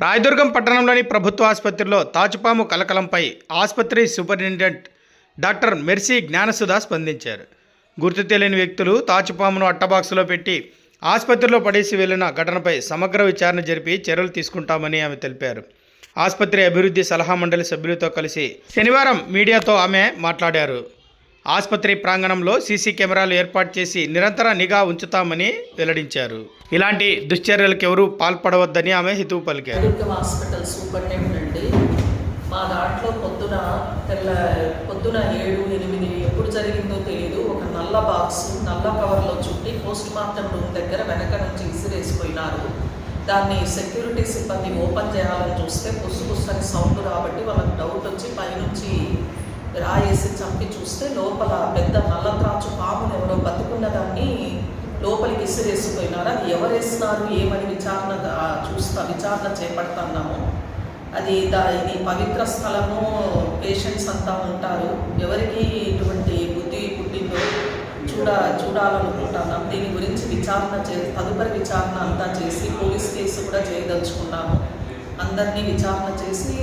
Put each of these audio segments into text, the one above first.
రాయదుర్గం పట్టణంలోని ప్రభుత్వ ఆసుపత్రిలో తాచుపాము కలకలంపై ఆసుపత్రి సూపరింటెండెంట్ డాక్టర్ మెర్సీ జ్ఞానసుధ స్పందించారు. గుర్తు తెలియని వ్యక్తులు తాచుపామును అట్టబాక్సులో పెట్టి ఆసుపత్రిలో పడేసి వెళ్ళిన ఘటనపై సమగ్ర విచారణ జరిపి చర్యలు తీసుకుంటామని ఆమె తెలిపారు. ఆసుపత్రి అభివృద్ధి సలహా మండలి సభ్యులతో కలిసి శనివారం మీడియాతో ఆమె మాట్లాడారు. ఆసుపత్రి ప్రాంగణంలో సీసీ కెమెరాలు ఏర్పాటు చేసి నిరంతర నిఘా ఉంచుతామని వెల్లడించారు. ఇలాంటి దుశ్చర్యలకు ఎవరూ పాల్పడవద్దని ఆమె హితవు పలికారు. హాస్పిటల్ సూపరింటెండెంట్ మా దాంట్లో పొద్దున తెల్ల పొద్దున ఏడు ఎనిమిది ఎప్పుడు జరిగిందో తెలియదు ఒక నల్ల బాక్స్ నల్ల కవర్లో చుట్టి పోస్ట్ మార్టం రూమ్ దగ్గర వెనక నుంచి ఇసిరేసిపోయినారు. దాన్ని సెక్యూరిటీ సిబ్బంది ఓపెన్ చేయాలని చూస్తే పుస్సు పుస్సు అని సౌండ్ కాబట్టి వాళ్ళకి డౌట్ వచ్చి పైనుంచి రాయేసి చంపి చూస్తే లోపల పెద్ద నల్ల త్రాచు పామును ఎవరో బతుకున్న దాన్ని లోపలికి ఇసిరేసిపోయినారు. అది ఎవరేసినారు ఏమని విచారణ చూస్తా విచారణ చేపడుతున్నాము. అది దా ఇది పవిత్ర స్థలము పేషెంట్స్ అంతా ఉంటారు. ఎవరికి ఇటువంటి బుద్ధి పుట్టిందో చూడ చూడాలనుకుంటున్నాం. దీని గురించి విచారణ చే తదుపరి విచారణ అంతా చేసి పోలీస్ కేసు కూడా చేయదలుచుకున్నాము. అందరినీ విచారణ చేసి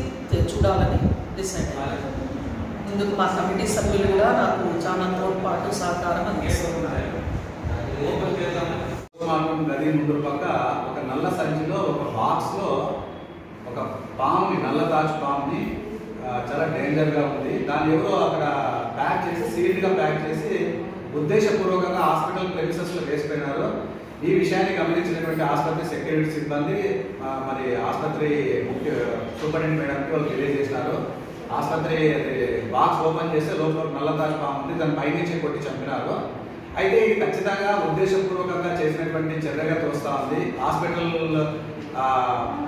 చూడాలని డిసైడ్ అయ్యాము. ఇందుకు మా కమిటీ సభ్యులు కూడా నాకు చాలా తోడ్పాటు సహకారం అందిస్తున్నారు. మార్గం గది ముందు పక్క ఒక నల్ల సంచిలో ఒక బాక్స్లో ఒక పాముని నల్ల తాచు పాముని చాలా డేంజర్గా ఉంది. దాన్ని ఎవరో అక్కడ ప్యాక్ చేసి సీల్డ్గా ప్యాక్ చేసి ఉద్దేశపూర్వకంగా హాస్పిటల్ ప్రెమిసెస్లో వేసిపోయినారు. ఈ విషయాన్ని గమనించినటువంటి ఆసుపత్రి సెక్యూరిటీ సిబ్బంది మరి ఆసుపత్రి ముఖ్య సూపరింటెండెంట్ మేడంకి వాళ్ళు తెలియజేసినారు. ఆసుపత్రి బాక్స్ ఓపెన్ చేస్తే లోపల ఒక పాము ఉంది దాని పైనుంచి కొట్టి చంపినారు. అయితే ఇది ఖచ్చితంగా ఉద్దేశపూర్వకంగా చేసినటువంటి చర్యగా తోస్తా ఉంది. హాస్పిటల్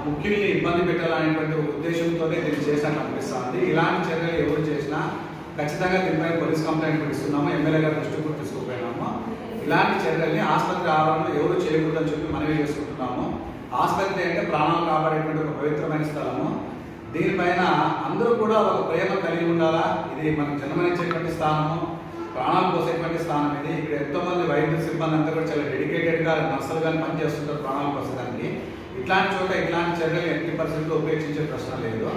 ముఖ్యుల్ని ఇబ్బంది పెట్టాలనేటువంటి ఉద్దేశంతోనే దీన్ని చేశాను అనిపిస్తుంది ఇలాంటి చర్యలు ఎవరు చేసినా ఖచ్చితంగా దీనిపై పోలీస్ కంప్లైంట్ పిలుస్తున్నాము ఇస్తున్నాము. ఎమ్మెల్యే గారి దృష్టి కూడా తీసుకుపోయినాము. ఇలాంటి చర్యల్ని ఆసుపత్రి ఆవరణలో ఎవరు చేయకూడదని చెప్పి మనవి చేసుకుంటున్నాము. ఆసుపత్రి అంటే ప్రాణాలు కాపాడేటువంటి ఒక పవిత్రమైన స్థలము. దీనిపైన అందరూ కూడా ఒక ప్రేమ కలిగి ఉండాలా? ఇది మనకు జన్మనిచ్చేటువంటి స్థానము ప్రాణాలు పోసేటువంటి స్థానం ఇది. ఇక్కడ ఎంతో మంది వైద్య సిబ్బంది అంతా కూడా చాలా డెడికేటెడ్గా నర్సులు కానీ పనిచేస్తుంటారు ప్రాణాలు పోసేదానికి. ఇట్లాంటి చోట ఇట్లాంటి చర్యలు ఎట్టి పరిస్థితుల్లో ఉపేక్షించే ప్రశ్న లేదు.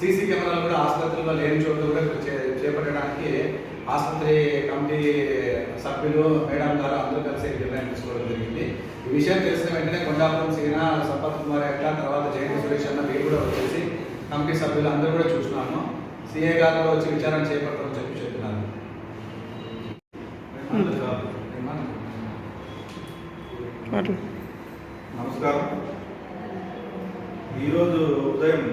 సీసీ కెమెరాలు కూడా ఆసుపత్రిలో లేని చోట కూడా చే- చేపట్టడానికి ఆసుపత్రి కమిటీ సభ్యులు మేడం ద్వారా అందరూ కలిసి నిర్ణయం తీసుకోవడం జరిగింది. ఈ విషయం తెలిసిన వెంటనే కొండాపురం సీనా సంపత్ కుమార్ ఎట్లా తర్వాత జయంతి సురేష్ అన్న వీరు కూడా వచ్చేసి కమిటీ సభ్యులు అందరూ కూడా చూసినాము సిఏ గారు కూడా వచ్చి విచారణ చేపట్టమని చెప్పి చెప్తున్నారు. నమస్కారం. ఈరోజు ఉదయం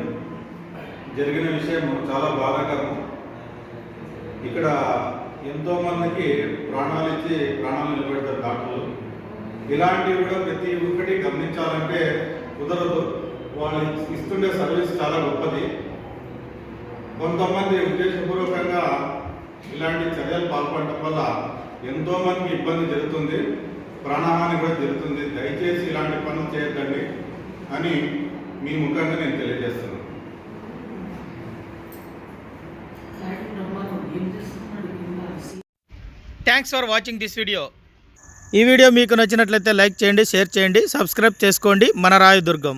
జరిగిన విషయం చాలా బాధాకరం. ఇక్కడ ఎంతో మందికి ప్రాణాలు ఇచ్చి ప్రాణాలు నిలబెడతారు డాక్టర్లు. ఇలాంటివి కూడా ప్రతి ఒక్కటి గమనించాలంటే కుదరదు. వాళ్ళు ఇస్తుండే సర్వీస్ చాలా గొప్పది. కొంతమంది ఉద్దేశపూర్వకంగా ఇలాంటి చర్యలు పాల్పడటం వల్ల ఎంతో మందికి ఇబ్బంది జరుగుతుంది ప్రాణహాని కూడా జరుగుతుంది. దయచేసి ఇలాంటి పనులు చేయొద్దండి అని మీ ముఖంగా నేను తెలియజేస్తున్నాను. Thanks for watching this video ఈ వీడియో మీకు నచ్చినట్లయితే లైక్ చేయండి షేర్ చేయండి సబ్స్క్రైబ్ చేసుకోండి. మన రాయదుర్గం.